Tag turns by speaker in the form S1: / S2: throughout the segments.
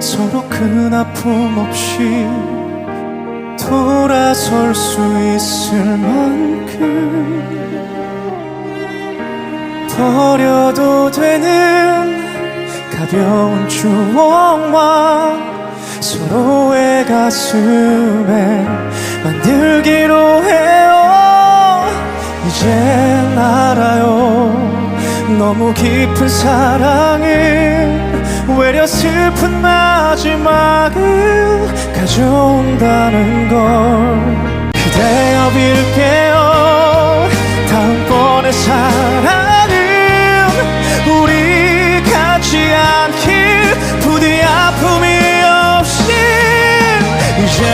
S1: 서로 큰 아픔 없이 돌아설 수 있을 만큼 버려도 되는 가벼운 추억만 서로의 가슴에 만들기로 해요. 이젠 알아요. 너무 깊은 사랑은 슬픈 마지막을 가져온다는 걸 그대여 빌게요. 다음번의 사랑은 우리 같지 않길 부디 아픔이 없이 이제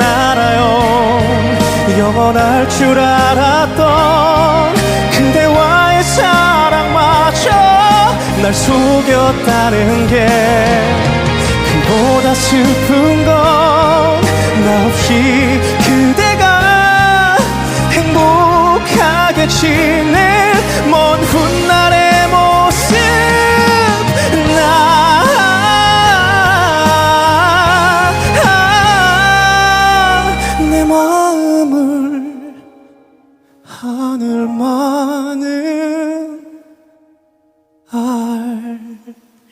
S1: 알아요. 영원할 줄 알았던 날 속였다는 게 그보다 슬픈 건 나 없이 그대가 행복하게 지낼 먼 훗날의 모습. 나 내 마음을 하늘만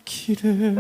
S1: 길을